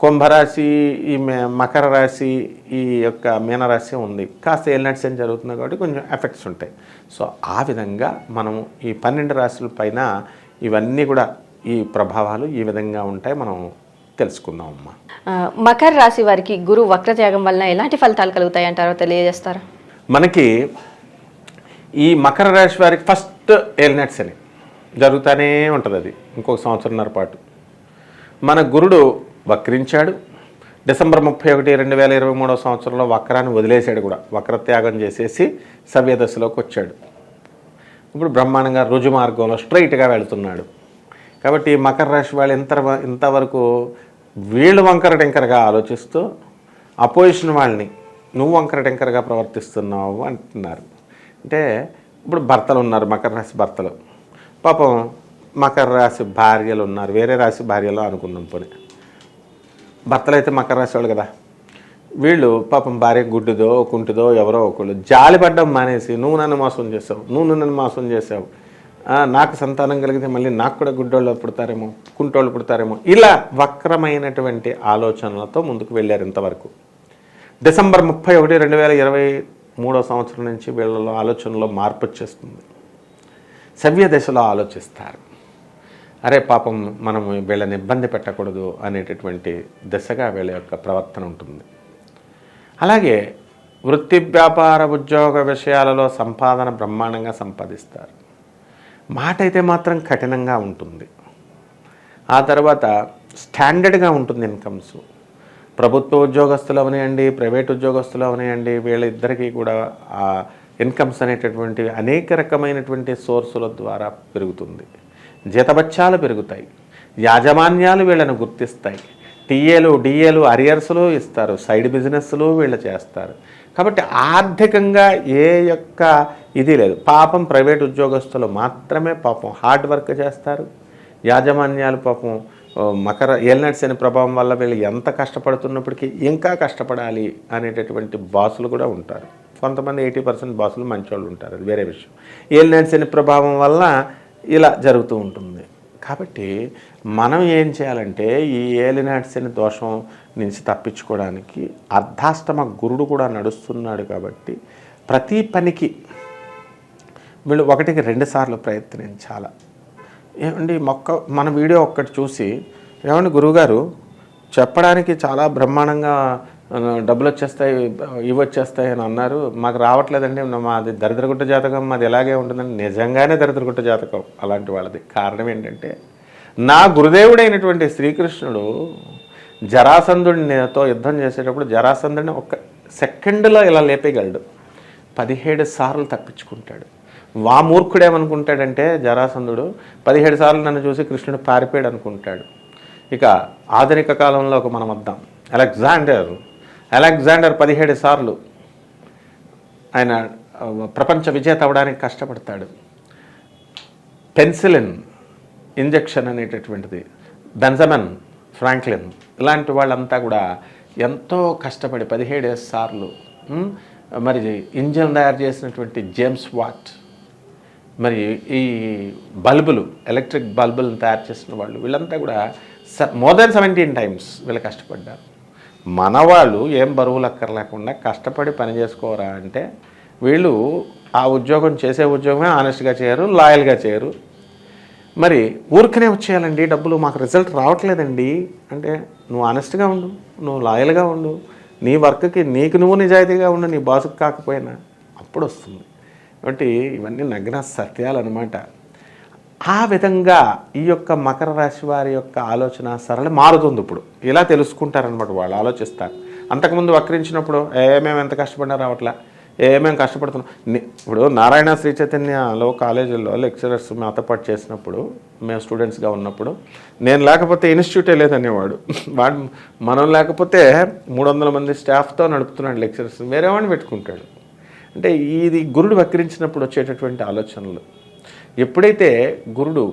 కుంభరాశి ఈ మే- మకర రాశి ఈ యొక్క మీనరాశి ఉంది. కాస్త ఏలినట్స్ ఏం జరుగుతుంది కాబట్టి కొంచెం ఎఫెక్ట్స్ ఉంటాయి. సో ఆ విధంగా మనము ఈ పన్నెండు రాశుల పైన ఇవన్నీ కూడా ఈ ప్రభావాలు ఈ విధంగా ఉంటాయి. మనం తెలుసుకుందాం అమ్మా. మకర రాశి వారికి గురువు వక్రత్యాగం వలన ఎలాంటి ఫలితాలు కలుగుతాయి అంటారో తెలియజేస్తారా? మనకి ఈ మకర రాశి వారికి ఫస్ట్ ఏలినట్స్ అని జరుగుతూనే ఉంటుంది అది ఇంకొక సంవత్సరంన్నర పాటు. మన గురుడు వక్రించాడు. డిసెంబర్ ముప్పై ఒకటి రెండు వేల ఇరవై మూడో సంవత్సరంలో వక్రాన్ని వదిలేశాడు కూడా. వక్రత్యాగం చేసేసి సవ్యదశలోకి వచ్చాడు. ఇప్పుడు బ్రహ్మాండంగా రుజు మార్గంలో స్ట్రైట్గా వెళుతున్నాడు. కాబట్టి మకర రాశి వాళ్ళు ఇంత ఇంతవరకు వీళ్ళు వంకర టెంకరగా ఆలోచిస్తూ అపోజిషన్ వాళ్ళని నువ్వు వంకర టెంకరగా ప్రవర్తిస్తున్నావు అంటున్నారు. అంటే ఇప్పుడు భర్తలు ఉన్నారు మకర రాశి భర్తలు. పాపం మకర రాశి భార్యలు ఉన్నారు వేరే రాశి భార్యలు అనుకున్నాం పోనీ. భర్తలు అయితే మకర రాశి వాళ్ళు కదా. వీళ్ళు పాపం భార్య గుడ్డుదో కుంటుదో ఎవరో ఒకళ్ళు. జాలిపడ్డం మానేసి నువ్వు నన్ను మోసం చేసావు నువ్వు నన్ను మోసం చేసావు నాకు సంతానం కలిగితే మళ్ళీ నాకు కూడా గుడ్డోళ్ళు పుడతారేమో కుంటోళ్ళు పుడతారేమో. ఇలా వక్రమైనటువంటి ఆలోచనలతో ముందుకు వెళ్ళారు ఇంతవరకు. డిసెంబర్ ముప్పై ఒకటి రెండు వేల ఇరవై మూడో సంవత్సరం నుంచి వీళ్ళలో ఆలోచనలో మార్పు వచ్చేస్తుంది. సవ్య దశలో ఆలోచిస్తారు. అరే పాపం మనం వీళ్ళని ఇబ్బంది పెట్టకూడదు అనేటటువంటి దిశగా వీళ్ళ యొక్క ప్రవర్తన ఉంటుంది. అలాగే వృత్తి వ్యాపార ఉద్యోగ విషయాలలో సంపాదన బ్రహ్మాండంగా సంపాదిస్తారు. మాట అయితే మాత్రం కఠినంగా ఉంటుంది. ఆ తర్వాత స్టాండర్డ్గా ఉంటుంది ఇన్కమ్స్. ప్రభుత్వ ఉద్యోగస్తులు అవనియండి ప్రైవేట్ ఉద్యోగస్తులు అవనియండి వీళ్ళిద్దరికీ కూడా ఆ ఇన్కమ్స్ అనేటటువంటి అనేక రకమైనటువంటి సోర్సుల ద్వారా పెరుగుతుంది. జీతబత్యాలు పెరుగుతాయి. యాజమాన్యాలు వీళ్ళను గుర్తిస్తాయి. టీఏలు డిఏలు అరియర్స్లు ఇస్తారు. సైడ్ బిజినెస్లు వీళ్ళు చేస్తారు. కాబట్టి ఆర్థికంగా ఏ యొక్క ఇది లేదు. పాపం ప్రైవేట్ ఉద్యోగస్తులు మాత్రమే పాపం హార్డ్ వర్క్ చేస్తారు. యాజమాన్యాలు పాపం మకర ఏలినట్స్ అనే ప్రభావం వల్ల వీళ్ళు ఎంత కష్టపడుతున్నప్పటికీ ఇంకా కష్టపడాలి అనేటటువంటి బాసులు కూడా ఉంటారు. కొంతమంది ఎయిటీ పర్సెంట్ బాసులు మంచోళ్ళు ఉంటారు. అది వేరే విషయం. ఏలినట్స్ అనే ప్రభావం వల్ల ఇలా జరుగుతూ ఉంటుంది. కాబట్టి మనం ఏం చేయాలంటే ఈ ఏలినాట్స్ అనే దోషం నుంచి తప్పించుకోవడానికి అర్ధాష్టమ గురుడు కూడా నడుస్తున్నాడు కాబట్టి ప్రతి పనికి వీళ్ళు ఒకటికి రెండు సార్లు ప్రయత్నించాలి. ఏమండి మొక్క మన వీడియో ఒక్కటి చూసి ఏమండి గురువుగారు చెప్పడానికి చాలా బ్రహ్మాండంగా డబ్బులు వచ్చేస్తాయి ఇవి వచ్చేస్తాయి అని అన్నారు. మాకు రావట్లేదండి మాది దరిద్రగుట్ట జాతకం మాది ఎలాగే ఉంటుందండి నిజంగానే దరిద్రగుట్ట జాతకం అలాంటి వాళ్ళది. కారణం ఏంటంటే నా గురుదేవుడైనటువంటి శ్రీకృష్ణుడు జరాసంధుడితో యుద్ధం చేసేటప్పుడు జరాసంధుడిని ఒక సెకండ్లో ఇలా లేపేయగలడు. పదిహేడు సార్లు తప్పించుకుంటాడు. వామూర్ఖుడేమనుకుంటాడంటే జరాసంధుడు పదిహేడు సార్లు నన్ను చూసి కృష్ణుడు పారిపోయాడు అనుకుంటాడు ఇక ఆధునిక కాలంలో ఒక మనం వద్దాం. అలెగ్జాండర్ అలెగ్జాండర్ పదిహేడు సార్లు ఆయన ప్రపంచ విజేత అవ్వడానికి కష్టపడతాడు. పెన్సిలిన్ ఇంజెక్షన్ అనేటటువంటిది బెంజమన్ ఫ్రాంక్లిన్ ఇలాంటి వాళ్ళంతా కూడా ఎంతో కష్టపడి పదిహేడు సార్లు మరి ఇంజన్ తయారు చేసినటువంటి జేమ్స్ వాట్ మరి ఈ బల్బులు ఎలక్ట్రిక్ బల్బులను తయారు చేసిన వాళ్ళు వీళ్ళంతా కూడా మోర్ దాన్ సెవెంటీన్ టైమ్స్ వీళ్ళు కష్టపడ్డారు. మన వాళ్ళు ఏం బరువులు అక్కర్లేకుండా కష్టపడి పని చేసుకోరా అంటే వీళ్ళు ఆ ఉద్యోగం చేసే ఉద్యోగమే ఆనెస్ట్గా చేయరు లాయల్గా చేయరు. మరి ఊరికనే వచ్చేయాలండి డబ్బులు మాకు రిజల్ట్ రావట్లేదండి. అంటే నువ్వు ఆనెస్ట్గా ఉండు నువ్వు లాయల్గా ఉండు. నీ వర్క్కి నీకు నువ్వు నిజాయితీగా ఉండు నీ బాసుకు కాకపోయినా అప్పుడు వస్తుంది కాబట్టి ఇవన్నీ నగ్న సత్యాలు అనమాట ఆ విధంగా ఈ యొక్క మకర రాశి వారి యొక్క ఆలోచన సరళి మారుతుంది ఇప్పుడు. ఇలా తెలుసుకుంటారనమాట వాళ్ళు ఆలోచిస్తారు. అంతకుముందు వక్రించినప్పుడు ఏమేమి ఎంత కష్టపడినా రావట్లే ఏమేమి కష్టపడుతున్నాం. ఇప్పుడు నారాయణ శ్రీ చైతన్యలో కాలేజీల్లో లెక్చరర్స్ మాతో పాటు చేసినప్పుడు మేము స్టూడెంట్స్గా ఉన్నప్పుడు నేను లేకపోతే ఇన్స్టిట్యూటే లేదనేవాడు. వాడు మనం లేకపోతే మూడు వందల మంది స్టాఫ్తో నడుపుతున్నాడు లెక్చరర్స్ వేరే వాడిని పెట్టుకుంటాడు. అంటే ఇది గురుడు వక్రించినప్పుడు వచ్చేటటువంటి ఆలోచనలు. ఎప్పుడైతే గురుడు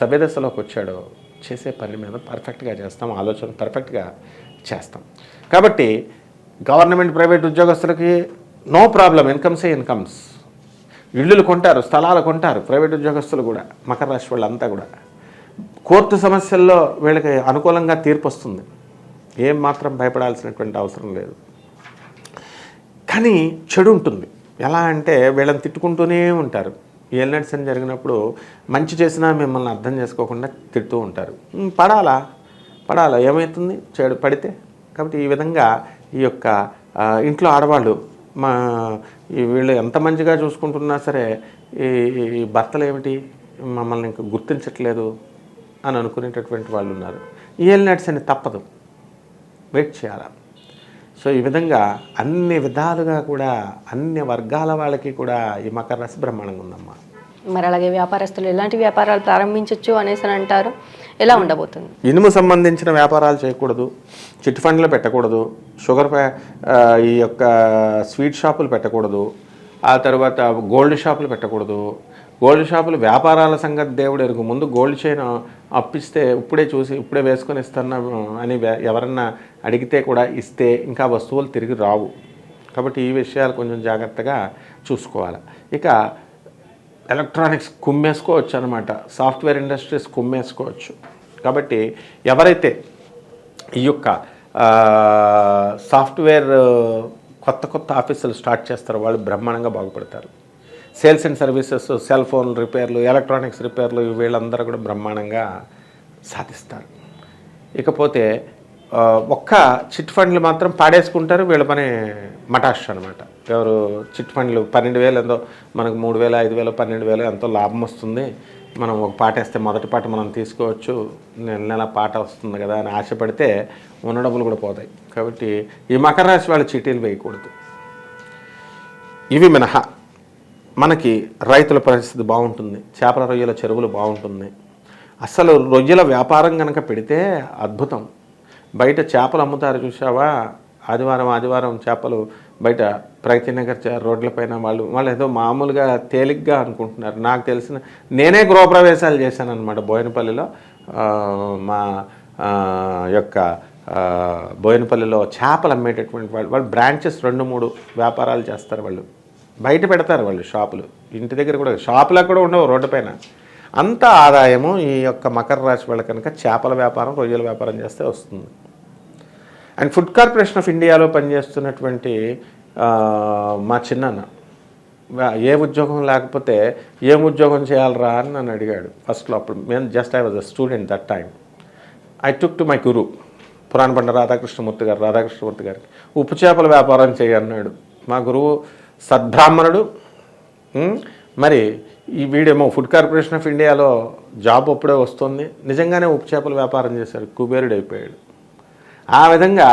సభ్యదశలోకి వచ్చాడో చేసే పని మీద పర్ఫెక్ట్గా చేస్తాం ఆలోచన పర్ఫెక్ట్గా చేస్తాం. కాబట్టి గవర్నమెంట్ ప్రైవేట్ ఉద్యోగస్తులకి నో ప్రాబ్లం ఇన్కమ్సే ఇన్కమ్స్ ఇళ్ళు కొంటారు స్థలాలు కొంటారు ప్రైవేట్ ఉద్యోగస్తులు కూడా మకర రాశి వాళ్ళంతా కూడా. కోర్టు సమస్యల్లో వీళ్ళకి అనుకూలంగా తీర్పు వస్తుంది. ఏం మాత్రం భయపడాల్సినటువంటి అవసరం లేదు. కానీ చెడు ఉంటుంది. ఎలా అంటే వీళ్ళని తిట్టుకుంటూనే ఉంటారు. ఏలినట్స్ అని జరిగినప్పుడు మంచి చేసినా మిమ్మల్ని అర్థం చేసుకోకుండా తిడుతూ ఉంటారు. పడాలా? పడాలా? ఏమవుతుంది చెడు పడితే? కాబట్టి ఈ విధంగా ఈ యొక్క ఇంట్లో ఆడవాళ్ళు మా వీళ్ళు ఎంత మంచిగా చూసుకుంటున్నా సరే ఈ ఈ భర్తలు ఏమిటి? మమ్మల్ని ఇంకా గుర్తించట్లేదు అని అనుకునేటటువంటి వాళ్ళు ఉన్నారు. ఏలినట్స్ అని తప్పదు. వెయిట్ చేయాలి? సో ఈ విధంగా అన్ని విధాలుగా కూడా అన్ని వర్గాల వాళ్ళకి కూడా ఈ మకర రాశి బ్రహ్మాండంగా ఉందమ్మా. మరి అలాగే వ్యాపారస్తులు ఎలాంటి వ్యాపారాలు ప్రారంభించవచ్చు అనేసి అని అంటారు? ఎలా ఉండబోతుంది? ఇనుము సంబంధించిన వ్యాపారాలు చేయకూడదు చిట్ ఫండ్లు పెట్టకూడదు షుగర్ ఈ యొక్క స్వీట్ షాపులు పెట్టకూడదు ఆ తర్వాత గోల్డ్ షాపులు పెట్టకూడదు. గోల్డ్ షాపులు వ్యాపారాల సంగతి దేవుడు ఎరుగు ముందు గోల్డ్ చైన్ అప్పిస్తే ఇప్పుడే చూసి ఇప్పుడే వేసుకొని ఇస్తున్నాం అని ఎవరన్నా అడిగితే కూడా ఇస్తే ఇంకా వస్తువులు తిరిగి రావు. కాబట్టి ఈ విషయాలు కొంచెం జాగ్రత్తగా చూసుకోవాలి. ఇక ఎలక్ట్రానిక్స్ కుమ్మేసుకోవచ్చు అనమాట సాఫ్ట్వేర్ ఇండస్ట్రీస్ కుమ్మేసుకోవచ్చు. కాబట్టి ఎవరైతే ఈ యొక్క సాఫ్ట్వేర్ కొత్త కొత్త ఆఫీసులు స్టార్ట్ చేస్తారో వాళ్ళు బ్రహ్మాండంగా బాగుపడతారు. Sales and services cell phone రిపేర్లు ఎలక్ట్రానిక్స్ రిపేర్లు వీళ్ళందరూ కూడా బ్రహ్మాండంగా సాధిస్తారు. ఇకపోతే ఒక్క చిట్ ఫండ్లు మాత్రం పాడేసుకుంటారు వీళ్ళ పని మటాష్ అనమాట ఎవరు చిట్ ఫండ్లు పన్నెండు వేలు ఎంతో మనకు మూడు వేల ఐదు వేలు పన్నెండు వేలు ఎంతో లాభం వస్తుంది. మనం ఒక పాట వేస్తే మొదటి పాట మనం తీసుకోవచ్చు నెల నెల పాట వస్తుంది కదా అని ఆశపడితే ఉన్న డబ్బులు కూడా పోతాయి. కాబట్టి ఈ మకర రాశి వాళ్ళు చీటీలు వేయకూడదు. ఇవి మినహా. మనకి రైతుల పరిస్థితి బాగుంటుంది చేపల రొయ్యల చెరువులు బాగుంటుంది. అసలు రొయ్యల వ్యాపారం కనుక పెడితే అద్భుతం. బయట చేపలు అమ్ముతారు చూసావా ఆదివారం ఆదివారం చేపలు బయట ప్రగతి నగర్ రోడ్లపైన వాళ్ళు వాళ్ళు ఏదో మామూలుగా తేలిగ్గా అనుకుంటున్నారు. నాకు తెలిసిన నేనే గృహప్రవేశాలు చేశాను అనమాట బోయినపల్లిలో మా యొక్క బోయినపల్లిలో చేపలు అమ్మేటటువంటి వాళ్ళు వాళ్ళు బ్రాంచెస్ రెండు మూడు వ్యాపారాలు చేస్తారు వాళ్ళు. బయట పెడతారు వాళ్ళు షాపులు. ఇంటి దగ్గర కూడా షాపులో కూడా ఉండవు రోడ్డు పైన. అంత ఆదాయము ఈ యొక్క మకర రాశి వాళ్ళ కనుక చేపల వ్యాపారం రొయ్యల వ్యాపారం చేస్తే వస్తుంది. అండ్ ఫుడ్ కార్పొరేషన్ ఆఫ్ ఇండియాలో పనిచేస్తున్నటువంటి మా చిన్నాన్న. ఏ ఉద్యోగం లేకపోతే ఏం ఉద్యోగం చేయాలరా అని నన్ను అడిగాడు. ఫస్ట్లో అప్పుడు మేము just I was a student that time I took to my guru Purana Panda Radhakrishnamurthy గారు రాధాకృష్ణమూర్తి గారికి. ఉప్పు చేపల వ్యాపారం చేయన్నాడు మా గురువు సద్బ్రాహ్మణుడు మరి ఈ వీడేమో ఫుడ్ కార్పొరేషన్ ఆఫ్ ఇండియాలో జాబ్ అప్పుడే వస్తుంది. నిజంగానే ఉప్పు చేపల వ్యాపారం చేశాడు కుబేరుడు అయిపోయాడు ఆ విధంగా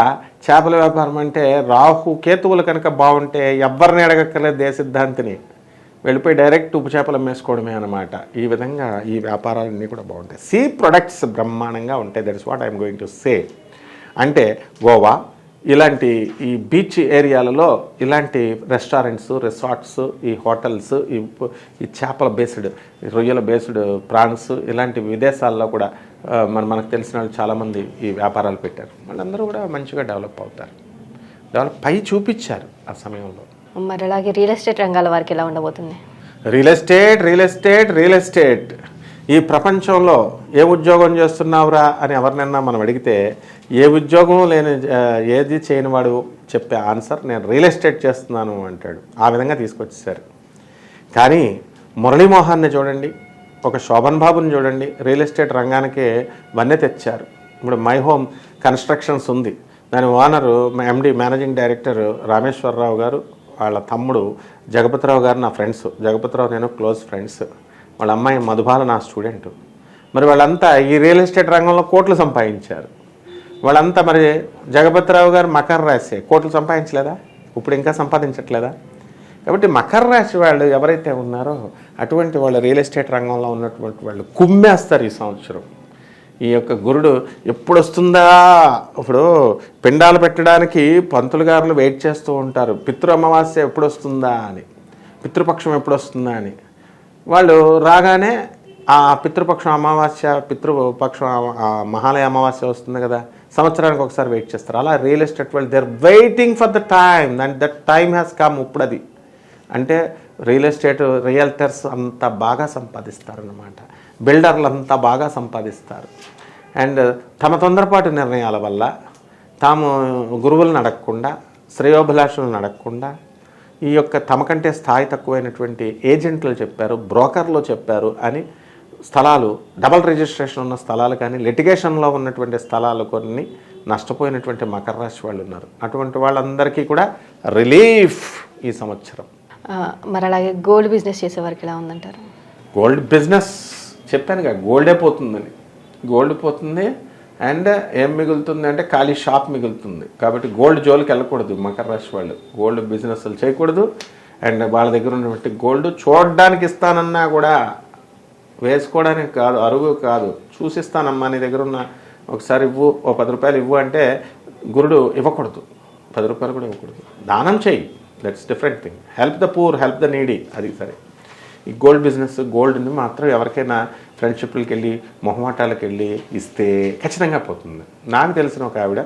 చేపల వ్యాపారం అంటే రాహు కేతువులు కనుక బాగుంటే ఎవరిని అడగక్కర్లేదు దేశ సిద్ధాంతిని. వెళ్ళిపోయి డైరెక్ట్ ఉప్పు చేపలు అమ్మేసుకోవడమే అనమాట ఈ విధంగా ఈ వ్యాపారాలన్నీ కూడా బాగుంటాయి. సీ ప్రొడక్ట్స్ బ్రహ్మాండంగా ఉంటాయి. That is what I'm going to say అంటే గోవా ఇలాంటి ఈ బీచ్ ఏరియాలలో ఇలాంటి రెస్టారెంట్స్ రిసార్ట్స్ ఈ హోటల్స్ ఈ ఈ చేపల బేస్డ్ రొయ్యల బేస్డ్ ప్రాన్స్ ఇలాంటి విదేశాల్లో కూడా మన మనకు తెలిసిన వాళ్ళు చాలామంది ఈ వ్యాపారాలు పెట్టారు. వాళ్ళందరూ కూడా మంచిగా డెవలప్ అవుతారు. డెవలప్ పై చూపించారు ఆ సమయంలో. మరి అలాగే రియల్ ఎస్టేట్ రంగాల వారికి ఎలా ఉండబోతుంది? Real estate real estate real estate. ఈ ప్రపంచంలో ఏ ఉద్యోగం చేస్తున్నావురా అని ఎవరినైనా మనం అడిగితే ఏ ఉద్యోగం లేని ఏది చేయని వాడు చెప్పే ఆన్సర్ నేను రియల్ ఎస్టేట్ చేస్తున్నాను అంటాడు. ఆ విధంగా తీసుకొచ్చేసారు కానీ మురళీమోహన్ని చూడండి ఒక శోభన్ బాబుని చూడండి రియల్ ఎస్టేట్ రంగానికే వన్నె తెచ్చారు. ఇప్పుడు మై హోమ్ కన్స్ట్రక్షన్స్ ఉంది. దాని owner MD managing director Rameshwararao గారు వాళ్ళ తమ్ముడు జగపతిరావు గారు నా ఫ్రెండ్స్. జగపతిరావు నేను క్లోజ్ ఫ్రెండ్స్. వాళ్ళ అమ్మాయి మధుబాల నా స్టూడెంట్. మరి వాళ్ళంతా ఈ రియల్ ఎస్టేట్ రంగంలో కోట్లు సంపాదించారు. వాళ్ళంతా మరి జగపతిరావు గారు మకర రాశి కోట్లు సంపాదించలేదా? ఇప్పుడు ఇంకా సంపాదించట్లేదా? కాబట్టి మకర రాశి వాళ్ళు ఎవరైతే ఉన్నారో అటువంటి వాళ్ళు రియల్ ఎస్టేట్ రంగంలో ఉన్నటువంటి వాళ్ళు కుమ్మేస్తారు ఈ సంవత్సరం. ఈ యొక్క గురుడు ఎప్పుడు వస్తుందా ఇప్పుడు పిండాలు పెట్టడానికి పంతులు గారులు వెయిట్ చేస్తూ ఉంటారు. పితృ అమావాస్య ఎప్పుడు వస్తుందా అని. పితృపక్షం ఎప్పుడు వస్తుందా అని. వాళ్ళు రాగానే ఆ పితృపక్షం అమావాస్య పితృపక్షం మహాలయ అమావాస్య వస్తుంది కదా సంవత్సరానికి ఒకసారి వెయిట్ చేస్తారు. అలా రియల్ ఎస్టేట్ వాళ్ళు they are waiting for the time and that time has come ఇప్పుడు అది అంటే రియల్ ఎస్టేట్ రియల్టర్స్ అంత బాగా సంపాదిస్తారన్నమాట. బిల్డర్లు అంతా బాగా సంపాదిస్తారు. అండ్ తమ తొందరపాటు నిర్ణయాల వల్ల తాము గురువులను అడగకుండా శ్రేయోభిలాషులను అడగకుండా ఈ యొక్క తమకంటే స్థాయి తక్కువైనటువంటి ఏజెంట్లు చెప్పారు బ్రోకర్లు చెప్పారు అని స్థలాలు డబల్ రిజిస్ట్రేషన్ ఉన్న స్థలాలు కానీ లిటిగేషన్లో ఉన్నటువంటి స్థలాలు కొన్ని నష్టపోయినటువంటి మకర రాశి వాళ్ళు ఉన్నారు. అటువంటి వాళ్ళందరికీ కూడా రిలీఫ్ ఈ సంవత్సరం. మరి అలాగే గోల్డ్ బిజినెస్ చేసే వారికి ఎలా ఉందంటారు? గోల్డ్ బిజినెస్ చెప్పానుగా గోల్డే పోతుందని. గోల్డ్ పోతుంది అండ్ ఏం మిగులుతుంది అంటే ఖాళీ షాప్ మిగులుతుంది. కాబట్టి గోల్డ్ జోలికి వెళ్ళకూడదు మకర రాశి వాళ్ళు. గోల్డ్ బిజినెస్లు చేయకూడదు. అండ్ వాళ్ళ దగ్గర ఉన్నటువంటి గోల్డ్ చూడడానికి ఇస్తానన్నా కూడా వేసుకోవడానికి కాదు అరువు కాదు. చూసిస్తానమ్మా నీ దగ్గర ఉన్న ఒకసారి ఇవ్వు ఓ పది రూపాయలు ఇవ్వు అంటే గురుడు ఇవ్వకూడదు. పది రూపాయలు కూడా ఇవ్వకూడదు. దానం చేయి. That's different thing help the poor help the needy అది సరే. ఈ గోల్డ్ బిజినెస్ గోల్డ్ని మాత్రం ఎవరికైనా ఫ్రెండ్షిప్లకి వెళ్ళి మొహమాటాలకు వెళ్ళి ఇస్తే ఖచ్చితంగా పోతుంది. నాకు తెలిసిన ఒక ఆవిడ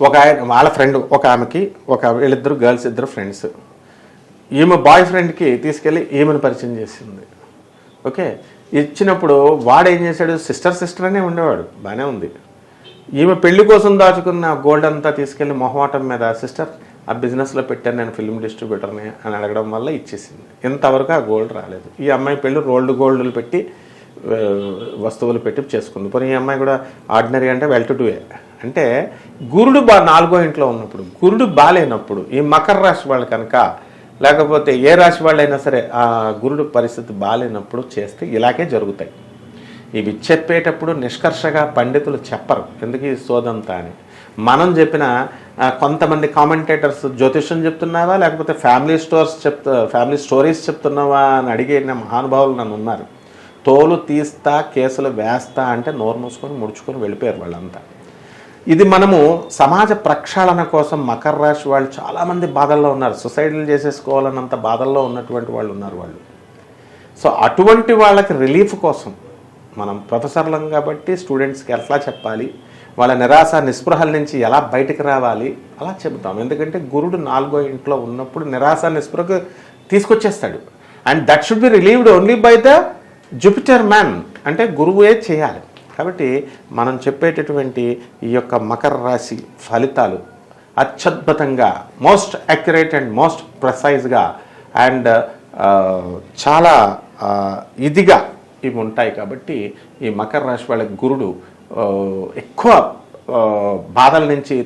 ఒక ఆయన వాళ్ళ ఫ్రెండ్ ఒక ఆమెకి ఒక వీళ్ళిద్దరు గర్ల్స్ ఇద్దరు ఫ్రెండ్స్. ఈమె బాయ్ ఫ్రెండ్కి తీసుకెళ్ళి ఈమెను పరిచయం చేసింది. ఓకే? ఇచ్చినప్పుడు వాడు ఏం చేశాడు? సిస్టర్ సిస్టర్ అనే ఉండేవాడు. బాగానే ఉంది. ఈమె పెళ్ళి కోసం దాచుకున్న గోల్డ్ అంతా తీసుకెళ్ళి మొహమాటం మీద సిస్టర్ ఆ బిజినెస్లో పెట్టాను నేను ఫిల్మ్ డిస్ట్రిబ్యూటర్ని అని అడగడం వల్ల ఇచ్చేసింది. ఇంతవరకు ఆ గోల్డ్ రాలేదు. ఈ అమ్మాయి పెళ్ళి రోల్డ్ గోల్డ్లు పెట్టి వస్తువులు పెట్టి చేసుకుంది. పోనీ ఈ అమ్మాయి కూడా ఆర్డినరీ అంటే వెల్ టు డూయే అంటే గురుడు బా నాలుగో ఇంట్లో ఉన్నప్పుడు గురుడు బాగాలేనప్పుడు ఈ మకర రాశి వాళ్ళు కనుక లేకపోతే ఏ రాశి వాళ్ళైనా సరే ఆ గురుడు పరిస్థితి బాగాలేనప్పుడు చేస్తే ఇలాగే జరుగుతాయి. ఇవి చెప్పేటప్పుడు నిష్కర్షగా పండితులు చెప్పరు. ఎందుకు ఈ సోదంతా అని? మనం చెప్పిన కొంతమంది కామెంటేటర్స్ జ్యోతిష్యం చెప్తున్నావా? లేకపోతే ఫ్యామిలీ స్టోర్స్ చెప్తా ఫ్యామిలీ స్టోరీస్ చెప్తున్నావా? అని అడిగిన మహానుభావులు నన్ను ఉన్నారు. తోలు తీస్తా కేసులు వేస్తా అంటే నోరు మూసుకొని ముడుచుకొని వెళ్ళిపోయారు వాళ్ళంతా. ఇది మనము సమాజ ప్రక్షాళన కోసం మకర రాశి వాళ్ళు చాలామంది బాధల్లో ఉన్నారు. సొసైటీలు చేసేసుకోవాలన్నంత బాధల్లో ఉన్నటువంటి వాళ్ళు ఉన్నారు వాళ్ళు. సో అటువంటి వాళ్ళకి రిలీఫ్ కోసం మనం ప్రొఫెసర్లం కాబట్టి స్టూడెంట్స్కి ఎట్లా చెప్పాలి? వాళ్ళ నిరాశ నిస్పృహల నుంచి ఎలా బయటకు రావాలి? అలా చెబుతాం. ఎందుకంటే గురుడు నాలుగో ఇంట్లో ఉన్నప్పుడు నిరాశ నిస్పృహకు తీసుకొచ్చేస్తాడు. And that should be relieved only by the Jupiter man అంటే గురువే చేయాలి. కాబట్టి మనం చెప్పేటటువంటి ఈ యొక్క మకర రాశి ఫలితాలు అత్యద్భుతంగా మోస్ట్ అక్యురేట్ అండ్ మోస్ట్ ప్రెసైజ్గా అండ్ చాలా uh, ఇదిగా ఇవి ఉంటాయి. కాబట్టి ఈ మకర రాశి వాళ్ళ గురుడు ఎక్కువ బాధల నుంచి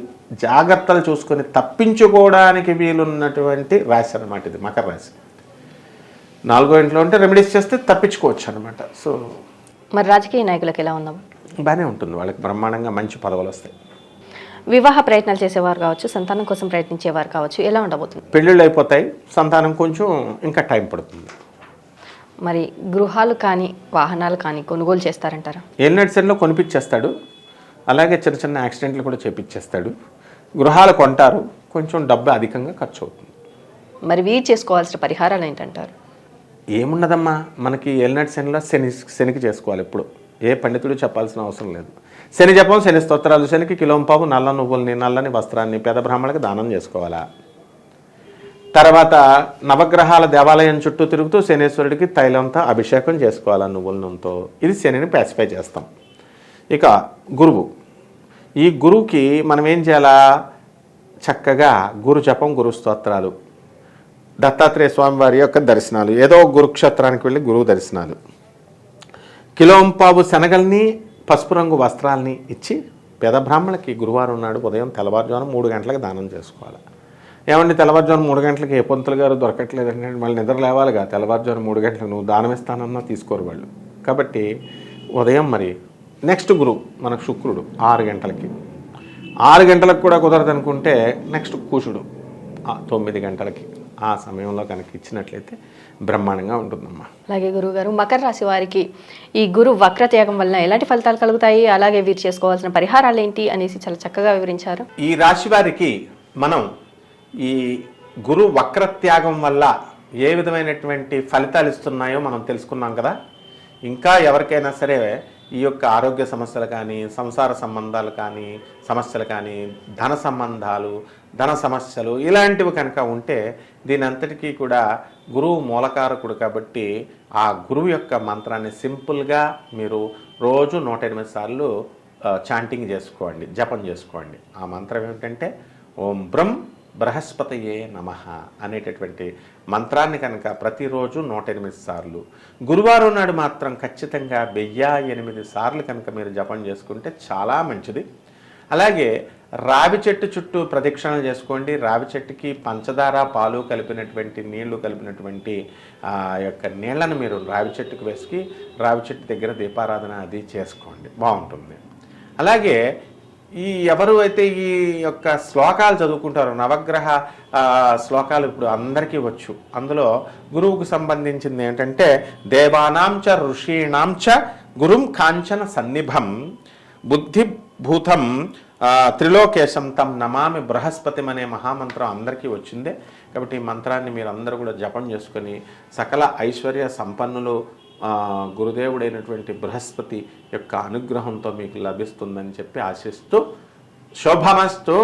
జాగ్రత్తలు చూసుకొని తప్పించుకోవడానికి వీలున్నటువంటి రాశి అనమాట ఇది మకర రాశి. నాలుగో ఇంట్లో ఉంటే రెమెడీస్ చేస్తే తప్పించుకోవచ్చు అనమాట సో మరి రాజకీయ నాయకులకు ఎలా ఉందాం బాగానే ఉంటుంది వాళ్ళకి బ్రహ్మాండంగా మంచి పదవులు వస్తాయి. వివాహ ప్రయత్నాలు చేసేవారు కావచ్చు సంతానం కోసం ప్రయత్నించేవారు కావచ్చు ఎలా ఉండబోతుంది? పెళ్ళిళ్ళు అయిపోతాయి సంతానం కొంచెం ఇంకా టైం పడుతుంది. మరి గృహాలు కానీ వాహనాలు కానీ కొనుగోలు చేస్తారంటారా? ఏలినట్సన్లో కొనిపించేస్తాడు అలాగే చిన్న చిన్న యాక్సిడెంట్లు కూడా చేపించేస్తాడు గృహాలు కొంటారు. కొంచెం డబ్బు అధికంగా ఖర్చు అవుతుంది మరి వీరు చేసుకోవాల్సిన పరిహారాలు ఏంటంటారు? ఏమున్నదమ్మా? మనకి ఏలినట్ శనిలో శని శనికి చేసుకోవాలి ఎప్పుడు ఏ పండితుడు చెప్పాల్సిన అవసరం లేదు. శని జపం శని స్తోత్రాలు. శనికి కిలోంపావు నల్ల నువ్వుల్ని నల్లని వస్త్రాన్ని పేద బ్రాహ్మణులకు దానం చేసుకోవాలా? తర్వాత నవగ్రహాల దేవాలయం చుట్టూ తిరుగుతూ శనేశ్వరుడికి తైలంతో అభిషేకం చేసుకోవాలా నువ్వుల నూనెతో? ఇది శనిని పాసిఫై చేస్తాం. ఇక గురువు. ఈ గురువుకి మనం ఏం చేయాలా? చక్కగా గురు జపం గురు స్తోత్రాలు. దత్తాత్రేయ స్వామి వారి యొక్క దర్శనాలు. ఏదో గురుక్షేత్రానికి వెళ్ళి గురువు దర్శనాలు. కిలోంపావు శనగల్ని పసుపు రంగు వస్త్రాలని ఇచ్చి పేద బ్రాహ్మణులకి గురువారం నాడు ఉదయం తెల్లవారుజామున మూడు గంటలకు దానం చేసుకోవాలి? ఏమండి తెల్లవారుజామున మూడు గంటలకి ఏ పొంతులు గారు దొరకట్లేదంటే మళ్ళీ నిద్ర లేవాలిగా. తెల్లవారుజామున మూడు గంటలకు నువ్వు దానం ఇస్తానన్నా తీసుకోరు వాళ్ళు. కాబట్టి ఉదయం మరి నెక్స్ట్ గురువు మనకు శుక్రుడు ఆరు గంటలకి. ఆరు గంటలకు కూడా కుదరదు అనుకుంటే నెక్స్ట్ కూచుడు ఆ తొమ్మిది గంటలకి ఆ సమయంలో కనుక ఇచ్చినట్లయితే బ్రహ్మాండంగా ఉంటుందమ్మా. అలాగే గురువు గారు మకర రాశి వారికి ఈ గురు వక్రత్యాగం వలన ఎలాంటి ఫలితాలు కలుగుతాయి అలాగే వీరు చేసుకోవాల్సిన పరిహారాలు ఏంటి అనేసి చాలా చక్కగా వివరించారు. ఈ రాశి వారికి మనం ఈ గురు వక్రత్యాగం వల్ల ఏ విధమైనటువంటి ఫలితాలు ఇస్తున్నాయో మనం తెలుసుకున్నాం కదా. ఇంకా ఎవరికైనా సరే ఈ యొక్క ఆరోగ్య సమస్యలు కానీ సంసార సంబంధాలు కానీ సమస్యలు కానీ ధన సంబంధాలు ధన సమస్యలు ఇలాంటివి కనుక ఉంటే దీని అంతటికీ కూడా గురువు మూలకారకుడు కాబట్టి ఆ గురువు యొక్క మంత్రాన్ని సింపుల్గా మీరు రోజు నూట ఎనిమిది సార్లు చాంటింగ్ చేసుకోండి జపం చేసుకోండి. ఆ మంత్రం ఏమిటంటే ఓం బ్రహ్మ బృహస్పతయే నమ అనేటటువంటి మంత్రాన్ని కనుక ప్రతిరోజు నూట ఎనిమిది సార్లు. గురువారం నాడు మాత్రం ఖచ్చితంగా వెయ్యి ఎనిమిది సార్లు కనుక మీరు జపం చేసుకుంటే చాలా మంచిది. అలాగే రావి చెట్టు చుట్టూ ప్రదక్షిణలు చేసుకోండి. రావి చెట్టుకి పంచదార పాలు కలిపినటువంటి నీళ్ళు కలిపినటువంటి ఆ యొక్క నీళ్ళను మీరు రావి చెట్టుకు వేసుకి రావి చెట్టు దగ్గర దీపారాధన అది చేసుకోండి. బాగుంటుంది. అలాగే ఈ ఎవరు అయితే ఈ యొక్క శ్లోకాలు చదువుకుంటారో నవగ్రహ శ్లోకాలు ఇప్పుడు అందరికీ వచ్చు. అందులో గురువుకు సంబంధించింది ఏంటంటే దేవానాం చ ఋషీణాం చ గురుం కాంచన సన్నిభం బుద్ధిభూతం త్రిలోకేశం తం నమామి బృహస్పతి అనే మహామంత్రం అందరికీ వచ్చిందే. కాబట్టి ఈ మంత్రాన్ని మీరు అందరూ కూడా జపం చేసుకొని సకల ఐశ్వర్య సంపన్నులు గురుదేవుడైనటువంటి బృహస్పతి యొక్క అనుగ్రహంతో మీకు లభిస్తుందని చెప్పి ఆశిస్తూ శుభమస్తు.